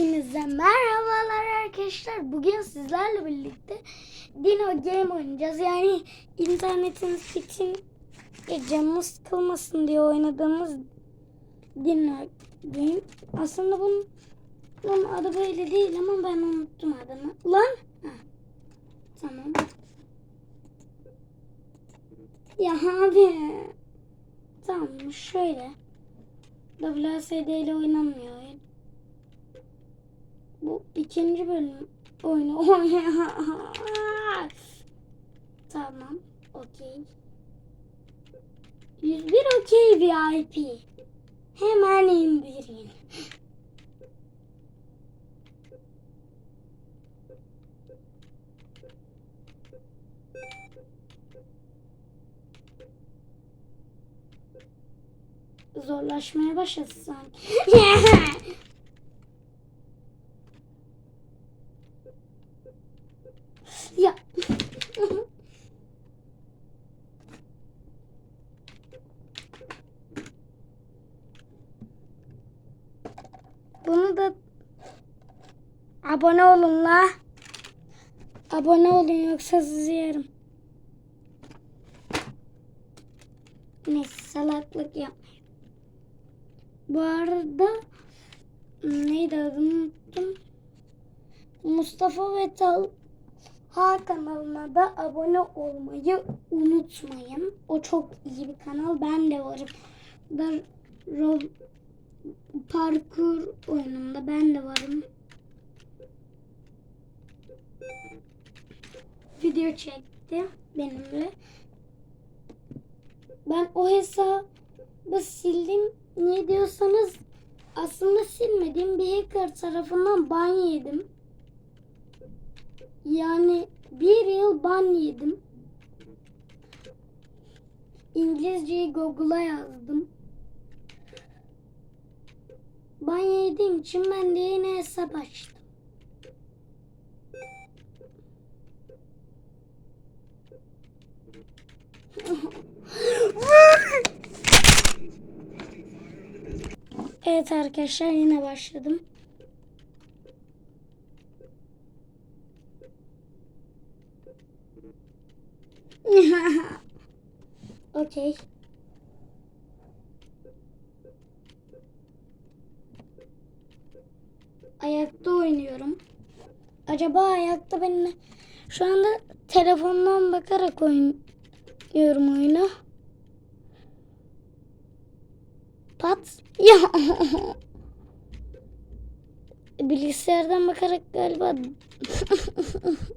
Hepinize merhabalar arkadaşlar. Bugün sizlerle birlikte Dino Game oynayacağız. Yani internetiniz için canımız sıkılmasın diye oynadığımız Dino Game. Aslında bunun, bunun adı böyle değil ama ben unuttum adını. Lan! Ha. Tamam. Ya abi. Tamam şöyle. WSD ile oynanmıyor. Bu ikinci bölüm oyunu tamam. Okey. 101 okey VIP. Hemen indirin. Zorlaşmaya başladı sanki. Ya. Bunu da abone olun la. Abone olun yoksa sizi yerim. Neyse salaklık yapmayın. Bu arada neydi adını unuttum. Mustafa ve Talha kanalına da abone olmayı unutmayın. O çok iyi bir kanal. Ben de varım. Da ro- parkur oyununda ben de varım. Video çekti benimle. Ben o hesabı sildim. Niye diyorsanız aslında silmedim. Bir hacker tarafından ban yedim. Yani bir yıl ban yedim. İngilizceyi Google'a yazdım. Ban yediğim için ben de yeni hesap açtım. Evet arkadaşlar yine başladım. Okey. Ayakta oynuyorum. Acaba ayakta benimle şu anda telefondan bakarak oynuyorum oyunu. Pat. Ya. Bilgisayardan bakarak galiba